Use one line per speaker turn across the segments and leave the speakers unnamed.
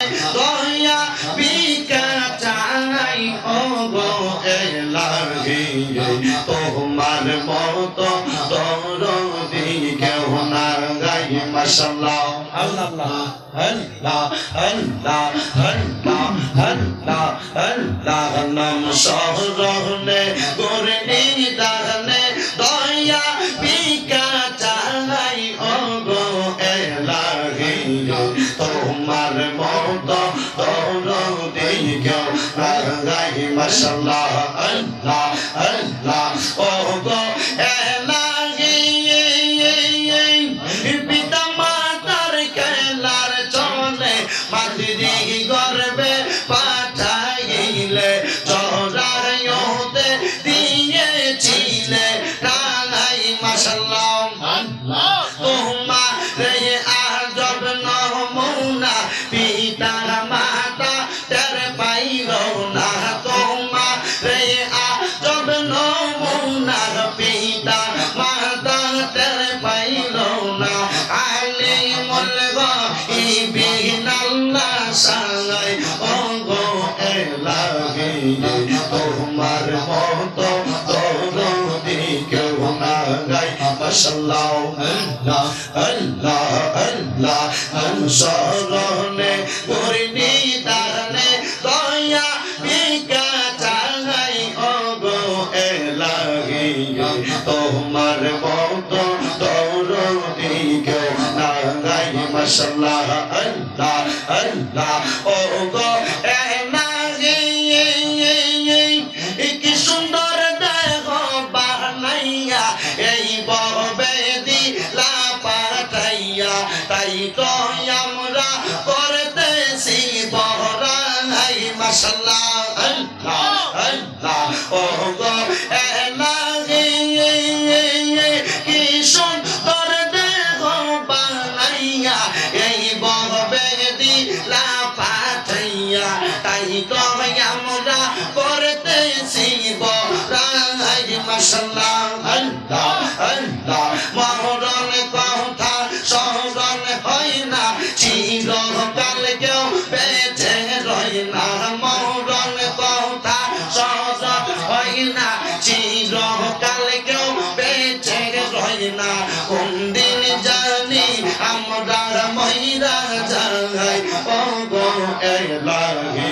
দয়া ও গো এলাহি তোমার মতো দরদি কেউ না গাই মাশাল্লাহ আল্লাহ আল্লাহ আল্লাহ আল্লাহ আল্লাহ আল্লাহ নাম শহরনে করনি মাশাল্লাহ আল্লাহ আল্লাহ। ও গো এলাহি পিতা মাতার খেলার চলে মাতৃ গর্বে পাঠাইলে চড়াইতে দিয়েছিলে রাঙাই মাসাল্লাহ তোমার আজব নমুনা পিতা মাতা তের পাইল না। তোমার মতো দরদি কেউ না গাই মাশাল্লাহ আল্লাহ আল্লাহ আল্লাহ অনুসরণে করিনি দানে তোমার মতো গাই মাশাল্লাহ আল্লাহ আল্লাহ ও বানাইয়া এই ববে দিলা পাঠাইয়া তাই তো আমরা করতেছি বহরাই মাশাল্লাহ আল্লাহ আল্লাহ মরণ কথা স্মরণ হয় না চিরকাল কেউ বেঁচে রয় না মরণ কথা স্মরণ হয় না চিরকাল কেউ বেঁচে রয় না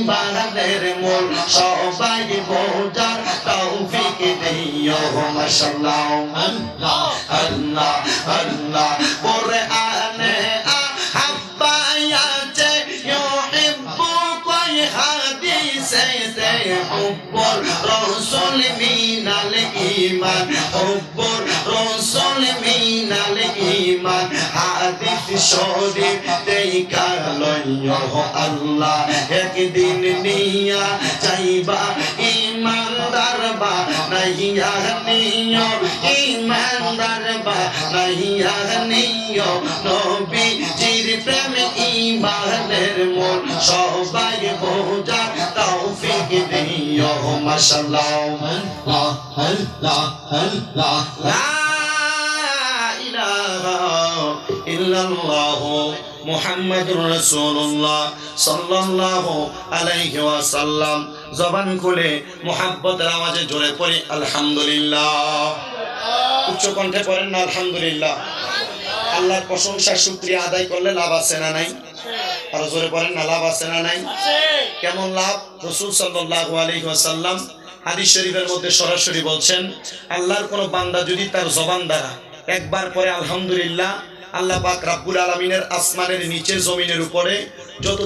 ইমানের মূল সবাই বোঝার তৌফিক দিও মাশাল্লাহ আল্লাহ আল্লাহ আল্লাহ। পরে আনে আহাব্বায়াতে হুব্বুর রাসূল মিনাল ঈমান, হুব্বুর রাসূল মিনাল ঈমান। লইও আল্লাহ একদিন নিয়া চাইবা, ইমানদার বা নাইয়া নিও, ইমানদার বা নাইয়া নিও। নবী জির প্রেম ইমানের মন সবাই বোঝা তৌফিক দিও, মাশাআল্লাহ। আল্লাহ আল্লাহ আল্লাহ ইলাহা ইল্লাল্লাহ। মুহাম্মাদুর রাসূলুল্লাহ সাল্লাল্লাহু আলাইহি ওয়াসাল্লাম। জবান খুলে জোরে আলহামদুলিল্লাহ। না, আলহামদুলিল্লাহ। আল্লাহর প্রশংসা শুকরিয়া আদায় করলে লাভ আছে না নাই? আর জোরে পড়েন না, লাভ আছে না নাই? কেমন লাভ? রসুল সাল্লাল্লাহু আলাইহি হাদিস শরীফের মধ্যে সরাসরি বলছেন, আল্লাহর কোন বান্দা যদি তার জবান দ্বারা একবার পরে আলহামদুলিল্লাহ আল্লাহ পাক রাব্বুল আলামিনের আসমানের নিচে জমিনের উপরে যত